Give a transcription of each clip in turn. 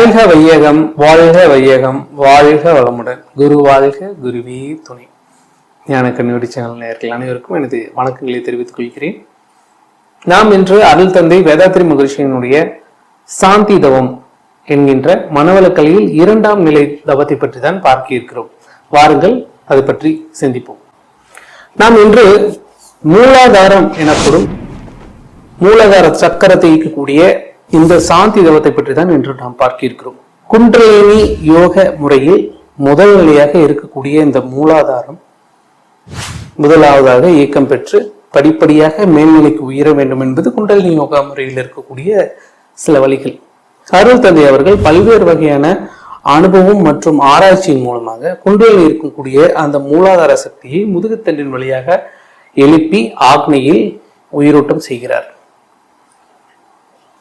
வாழ்க வையகம் வாழ்க வையகம் வாழ்க வளமுடன். குரு வாழ்க குருவே துணை. ஞான கண்ணுடி சேனல் நேர்கள் அனைவருக்கும் எனது வணக்கங்களை தெரிவித்துக் கொள்கிறேன். நாம் இன்று அருள் தந்தை வேதாத்திரி மகிழ்ச்சியினுடைய சாந்தி தவம் என்கின்ற மனவளக்கலையில் இரண்டாம் நிலை தவத்தை பற்றி தான் பார்க்க இருக்கிறோம். வாருங்கள் அதை பற்றி சிந்திப்போம். நாம் இன்று மூலாதாரம் எனப்படும் மூலாதார சக்கரத்தை இயக்கக்கூடிய இந்த சாந்தி தவத்தை பற்றி தான் இன்று நாம் பார்க்க இருக்கிறோம் குண்டலினி யோக முறையில் முதல் நிலையாக இருக்கக்கூடிய இந்த மூலாதாரம் முதலாவதாக இயக்கம் பெற்று படிப்படியாக மேல்நிலைக்கு உயர வேண்டும் என்பது குண்டலினி யோகா முறையில் இருக்கக்கூடிய சில வழிகள். அருள் தந்தை அவர்கள் பல்வேறு வகையான அனுபவம் மற்றும் ஆராய்ச்சியின் மூலமாக குண்டலில் இருக்கக்கூடிய அந்த மூலாதார சக்தியை முதுகுத்தண்டின் வழியாக எழுப்பி ஆக்னையில் உயிரோட்டம் செய்கிறார்.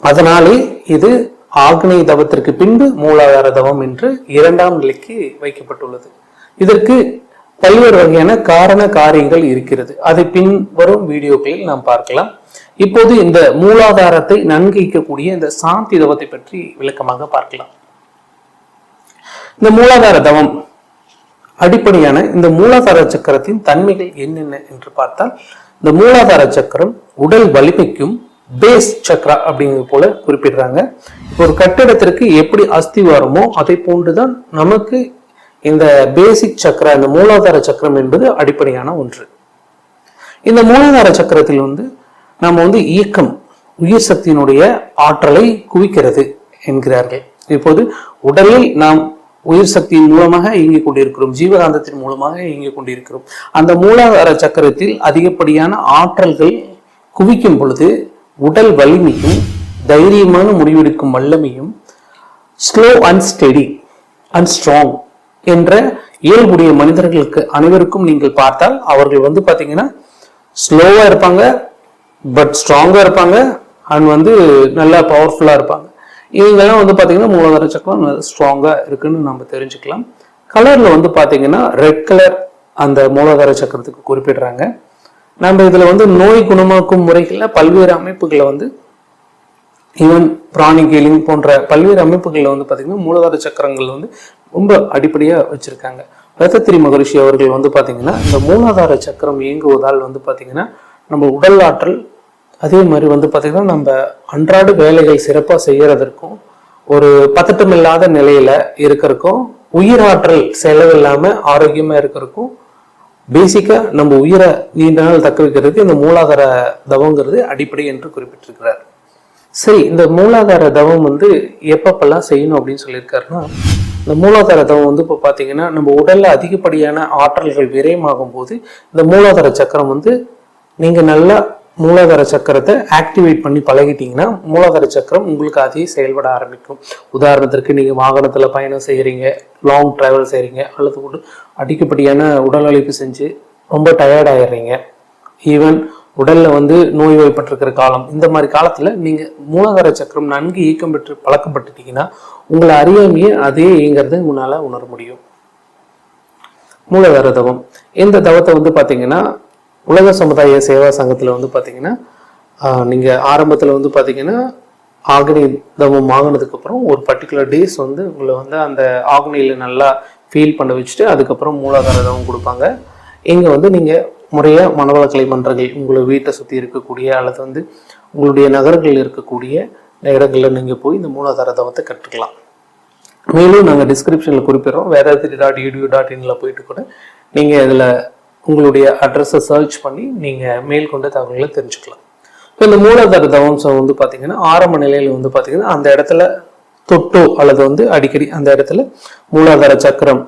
அதனாலே இது ஆக்னை தவத்திற்கு பின்பு மூலாதார தவம் என்று இரண்டாம் நிலைக்கு வைக்கப்பட்டுள்ளது. இதற்கு பல்வேறு வகையான காரண காரியங்கள் இருக்கிறது. அதை பின் வரும் வீடியோக்களில் நாம் பார்க்கலாம். இப்போது இந்த மூலாதாரத்தை நன்கு ஈக்கக்கூடிய இந்த சாந்தி தவத்தை பற்றி விளக்கமாக பார்க்கலாம். இந்த மூலாதார தவம் அடிப்படையான இந்த மூலாதார சக்கரத்தின் தன்மைகள் என்னென்ன என்று பார்த்தால் இந்த மூலாதார சக்கரம் உடல் வலிமைக்கும் பேஸ் சக்ரா அப்படிங்கிறது போல குறிப்பிடுறாங்க. ஒரு கட்டிடத்திற்கு எப்படி அஸ்திவாரமோ அதை போன்றுதான் நமக்கு இந்த பேசிக் சக்கரா இந்த மூலாதார சக்கரம் என்பது அடிப்படையான ஒன்று. இந்த மூலாதார சக்கரத்தில் வந்து நம்ம வந்து இயக்கம் உயிர் சக்தியினுடைய ஆற்றலை குவிக்கிறது என்கிறார்கள். இப்போது உடலில் நாம் உயிர் சக்தியின் மூலமாக இயங்கிக் கொண்டிருக்கிறோம் ஜீவகாந்தத்தின் மூலமாக இயங்கிக் கொண்டிருக்கிறோம். அந்த மூலாதார சக்கரத்தில் அதிகப்படியான ஆற்றல்கள் குவிக்கும் பொழுது உடல் வலிமையும் தைரியமான முடிவெடுக்கும் வல்லமையும் slow and steady and strong என்ற இயல்புடைய மனிதர்களுக்கு அனைவருக்கும் நீங்கள் பார்த்தால் அவர்கள் வந்து பார்த்தீங்கன்னா ஸ்லோவாக இருப்பாங்க பட் ஸ்ட்ராங்காக இருப்பாங்க அண்ட் வந்து நல்லா பவர்ஃபுல்லாக இருப்பாங்க. இவங்கெல்லாம் வந்து பார்த்தீங்கன்னா மூலாதார சக்கரம் ஸ்ட்ராங்காக இருக்குன்னு நம்ம தெரிஞ்சுக்கலாம். கலரில் வந்து பார்த்தீங்கன்னா ரெட் கலர் அந்த மூலாதார சக்கரத்துக்கு குறிப்பிடுறாங்க. நம்ம இதில் வந்து நோய் குணமாக்கும் முறைகளில் பல்வேறு அமைப்புகளை வந்து ஈவன் பிராணிக் போன்ற பல்வேறு அமைப்புகளில் வந்து பார்த்திங்கன்னா மூலாதார சக்கரங்கள் வந்து ரொம்ப அடிப்படையாக வச்சுருக்காங்க. ரத்தத்திரி மகரிஷி அவர்கள் வந்து பார்த்திங்கன்னா இந்த மூலாதார சக்கரம் இயங்குவதால் வந்து பார்த்திங்கன்னா நம்ம உடல் ஆற்றல் அதே மாதிரி வந்து பார்த்திங்கன்னா நம்ம அன்றாட வேலைகள் சிறப்பாக செய்கிறதற்கும் ஒரு பதட்டமில்லாத நிலையில் இருக்கிறக்கும் இருக்கிறதுக்கும் உயிராற்றல் செலவில்லாமல் ஆரோக்கியமாக இருக்கிறதுக்கும் பேசிக்காக நம்ம உயிரை நீண்ட நாள் தக்க வைக்கிறதுக்கு இந்த மூலாதார தவங்கிறது அடிப்படை என்று குறிப்பிட்டிருக்கிறார். சரி இந்த மூலாதார தவம் வந்து எப்பப்பெல்லாம் செய்யணும் அப்படின்னு சொல்லியிருக்காருன்னா இந்த மூலாதார தவம் வந்து இப்போ பார்த்தீங்கன்னா நம்ம உடலில் அதிகப்படியான ஆற்றல்கள் விரயமாகும் போது இந்த மூலாதார சக்கரம் வந்து நீங்கள் நல்லா மூலாதார சக்கரத்தை ஆக்டிவேட் பண்ணி பழகிட்டீங்கன்னா மூலாதார சக்கரம் உங்களுக்கு அதே செயல்பட ஆரம்பிக்கும். உதாரணத்திற்கு நீங்கள் வாகனத்தில் பயணம் செய்கிறீங்க லாங் ட்ராவல் செய்கிறீங்க அல்லது கூட அடிக்கப்படியான உடல் அழைப்பு செஞ்சு ரொம்ப டயர்ட் ஆயிடுறீங்க. ஈவன் உடலில் வந்து நோய்வாய்ப்பட்டிருக்கிற காலம் இந்த மாதிரி காலத்தில் நீங்கள் மூலாதார சக்கரம் நன்கு இயக்கம் பெற்று பழக்கப்பட்டுட்டீங்கன்னா உங்களை அறியாமையே அதே இயங்கிறத உன்னால் உணர முடியும். மூலதர தவம். இந்த தவத்தை வந்து பார்த்தீங்கன்னா உலக சமுதாய சேவா சங்கத்தில் வந்து பார்த்தீங்கன்னா நீங்கள் ஆரம்பத்தில் வந்து பார்த்தீங்கன்னா ஆக்னி தவம் ஆகினதுக்கப்புறம் ஒரு பர்டிகுலர் டேஸ் வந்து உங்களை வந்து அந்த ஆக்னியில் நல்லா ஃபீல் பண்ண வச்சுட்டு அதுக்கப்புறம் மூலாதார தவம் கொடுப்பாங்க. இங்கே வந்து நீங்கள் முறையாக மனவளக்கலை மன்றங்கள் உங்களை வீட்டை சுற்றி இருக்கக்கூடிய அல்லது வந்து உங்களுடைய நகரங்களில் இருக்கக்கூடிய இடங்களில் நீங்கள் போய் இந்த மூலாதார தவத்தை கற்றுக்கலாம். மேலும் நாங்கள் டிஸ்கிரிப்ஷனில் குறிப்பிடுறோம். வேதாத்திரி டாட் யூடியூ டாட் இன்ல போயிட்டு கூட நீங்கள் இதில் உங்களுடைய அட்ரஸை சர்ச் பண்ணி நீங்கள் மேற்கொண்ட தகவல்களை தெரிஞ்சுக்கலாம். இப்போ இந்த மூலாதார தவம்சம் வந்து பார்த்தீங்கன்னா ஆரம்ப நிலையில் வந்து பார்த்தீங்கன்னா அந்த இடத்துல தொட்டோ அல்லது வந்து அடிக்கடி அந்த இடத்துல மூலாதார சக்கரம்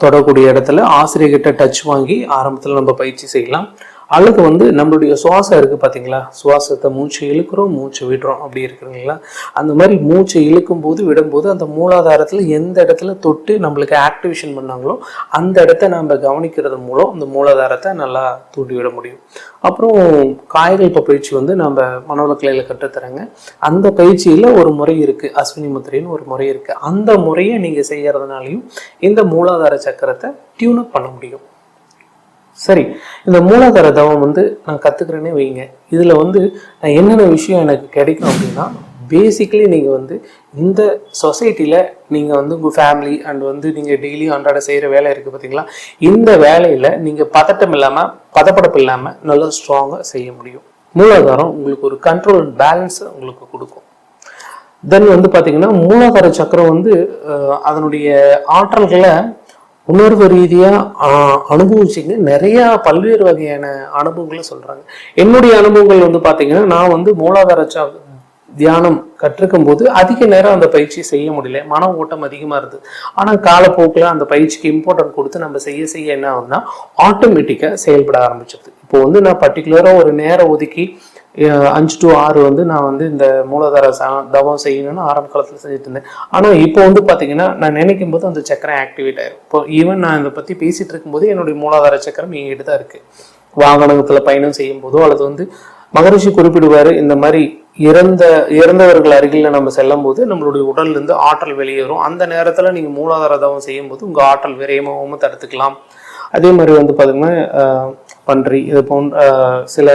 தொடக்கூடிய இடத்துல ஆசிரியர்கிட்ட டச் வாங்கி ஆரம்பத்தில் நம்ம பயிற்சி செய்யலாம். அல்லது வந்து நம்மளுடைய சுவாசம் இருக்குது பார்த்தீங்களா சுவாசத்தை மூச்சு இழுக்கிறோம் மூச்சு விடுறோம். அப்படி இருக்கிறீங்களா அந்த மாதிரி மூச்சை இழுக்கும் போது விடும்போது அந்த மூலாதாரத்தில் எந்த இடத்துல தொட்டு நம்மளுக்கு ஆக்டிவேஷன் பண்ணாங்களோ அந்த இடத்த நம்ம கவனிக்கிறது மூலம் அந்த மூலாதாரத்தை நல்லா தூண்டி விட முடியும். அப்புறம் காய்கள் பயிற்சி வந்து நம்ம மனோலக்கலையில் கற்றுத்தராங்க. அந்த பயிற்சியில் ஒரு முறை இருக்குது அஸ்வினி முத்திரைன்னு ஒரு முறை இருக்குது அந்த முறையை நீங்கள் செய்கிறதுனாலையும் இந்த மூலாதார சக்கரத்தை டியூன் அப் பண்ண முடியும். சரி இந்த மூலாதார தவம் வந்து நான் கற்றுக்கிறேன்னே வைங்க. இதில் வந்து நான் என்னென்ன விஷயம் எனக்கு கிடைக்கும் அப்படின்னா பேசிக்கலி நீங்கள் வந்து இந்த சொசைட்டியில் நீங்கள் வந்து உங்கள் ஃபேமிலி அண்ட் வந்து நீங்கள் டெய்லி அன்றாட செய்கிற வேலை இருக்குது பார்த்தீங்களா இந்த வேலையில் நீங்கள் பதட்டம் இல்லாமல் பதப்படப்பு இல்லாமல் நல்லா ஸ்ட்ராங்காக செய்ய முடியும். மூலாதாரம் உங்களுக்கு ஒரு கண்ட்ரோல் அண்ட் பேலன்ஸை உங்களுக்கு கொடுக்கும். தென் வந்து பார்த்தீங்கன்னா மூலாதார சக்கரம் வந்து அதனுடைய ஆற்றல்களை உணர்வு ரீதியாக அனுபவிச்சிங்க நிறையா பல்வேறு வகையான அனுபவங்களை சொல்கிறாங்க என்னுடைய அனுபவங்கள் வந்து பார்த்தீங்கன்னா நான் வந்து மூலாதார தியானம் கற்றுக்கும் போது அதிக நேரம் அந்த பயிற்சி செய்ய முடியல. மன ஓட்டம் அதிகமாக இருந்தது. ஆனால் காலப்போக்கில் அந்த பயிற்சிக்கு இம்பார்ட்டன்ட் கொடுத்து நம்ம செய்ய செய்ய என்ன ஆகுதுன்னா ஆட்டோமேட்டிக்காக செயல்பட ஆரம்பிச்சிருது இப்போ வந்து நான் பர்டிகுலராக ஒரு நேரம் ஒதுக்கி அஞ்சு டு ஆறு வந்து நான் வந்து இந்த மூலாதார தவம் செய்யணும்னு ஆரம்ப காலத்தில் செஞ்சுட்டு இருந்தேன். ஆனால் இப்போ வந்து பார்த்தீங்கன்னா நான் நினைக்கும் போது அந்த சக்கரம் ஆக்டிவேட் ஆயிரும். இப்போ ஈவன் நான் இதை பற்றி பேசிட்டு இருக்கும்போது என்னுடைய மூலாதார சக்கரம் எங்கிட்ட தான் இருக்குது வாகனத்தில் பயணம் செய்யும் போதோ அல்லது வந்து மகரிஷி குறிப்பிடுவார் இந்த மாதிரி இறந்த இறந்தவர்கள் அருகில் நம்ம செல்லும் போது நம்மளுடைய உடல்லேருந்து ஆற்றல் வெளியேறும் அந்த நேரத்தில் நீங்கள் மூலாதார தவம் செய்யும் போது உங்கள் ஆற்றல் விரயமாகவும் தடுத்துக்கலாம். அதே மாதிரி வந்து பார்த்தீங்கன்னா பன்றி இது போன்ற சில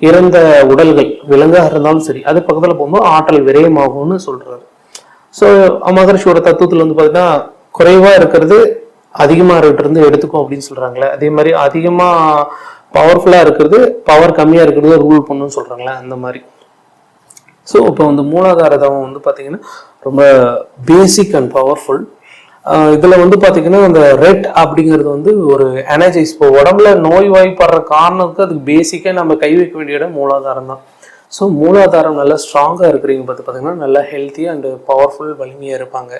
இறந்த உடல்கள் விலங்காக இருந்தாலும் சரி அது பக்கத்தில் போகும்போது ஆற்றல் விரயமாகும்னு சொல்றாரு. ஸோ மகரிஷியோட தத்துவத்தில் வந்து பார்த்தீங்கன்னா குறைவாக இருக்கிறது அதிகமாக இருக்கிறது இருந்து எடுத்துக்கும் அப்படின்னு சொல்கிறாங்களே அதே மாதிரி அதிகமாக பவர்ஃபுல்லாக இருக்கிறது பவர் கம்மியாக இருக்கிறது ரூல் பண்ணுன்னு சொல்கிறாங்களே அந்த மாதிரி. ஸோ இப்போ வந்து மூலாதார தவம் வந்து பார்த்தீங்கன்னா ரொம்ப பேசிக் அண்ட் பவர்ஃபுல் இதில் வந்து பார்த்தீங்கன்னா அந்த ரெட் அப்படிங்கிறது வந்து ஒரு எனர்ஜைஸ் இப்போ உடம்புல நோய் வாய்ப்படுற காரணத்துக்கு அதுக்கு பேசிக்காக நம்ம கை வைக்க வேண்டிய இடம் மூலாதாரம் தான். ஸோ மூலாதாரம் நல்லா ஸ்ட்ராங்காக இருக்கிறீங்க பார்த்து பார்த்தீங்கன்னா நல்லா ஹெல்த்தி அண்டு பவர்ஃபுல் வலிமையாக இருப்பாங்க.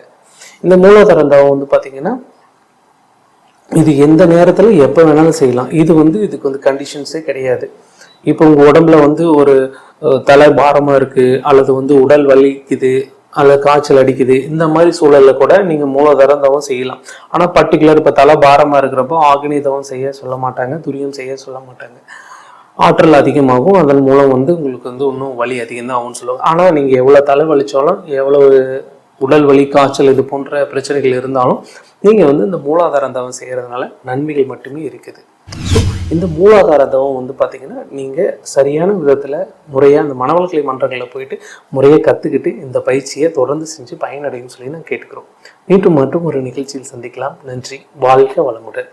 இந்த மூலாதாரம் தவம் வந்து பார்த்தீங்கன்னா இது எந்த நேரத்தில் எப்போ வேணாலும் செய்யலாம். இது வந்து இதுக்கு வந்து கண்டிஷன்ஸே கிடையாது. இப்போ உங்கள் உடம்புல வந்து ஒரு தலை பாரமாக இருக்குது அல்லது வந்து உடல் வலிக்குது அல்லது காய்ச்சல் அடிக்குது இந்த மாதிரி சூழலில் கூட நீங்கள் மூலாதாரம் தவம் செய்யலாம். ஆனால் பர்டிகுலர் இப்போ தலை பாரமாக இருக்கிறப்போ ஆக்னி தவம் செய்ய சொல்ல மாட்டாங்க துரியம் செய்ய சொல்ல மாட்டாங்க. ஆற்றல் அதிகமாகும் அதன் மூலம் வந்து உங்களுக்கு வந்து இன்னும் வலி அதிகம் தான் ஆகும்னு சொல்லுவாங்க. ஆனால் நீங்கள் எவ்வளோ தலை வலிச்சாலும் எவ்வளவு உடல் வலி காய்ச்சல் இது போன்ற பிரச்சனைகள் இருந்தாலும் நீங்கள் வந்து இந்த மூலாதாரம் தவம் செய்கிறதுனால நன்மைகள் மட்டுமே இருக்குது. ஸோ இந்த மூலாதார தவம் வந்து பார்த்தீங்கன்னா நீங்கள் சரியான விதத்தில் முறையாக அந்த மனவளக்கலை மன்றங்களில் போயிட்டு முறையாக கற்றுக்கிட்டு இந்த பயிற்சியை தொடர்ந்து செஞ்சு பயனடையும் சொல்லி நான் கேட்டுக்கிறோம். மீண்டும் மற்றும் ஒரு நிகழ்ச்சியில் சந்திக்கலாம். நன்றி. வாழ்க வளமுடன்.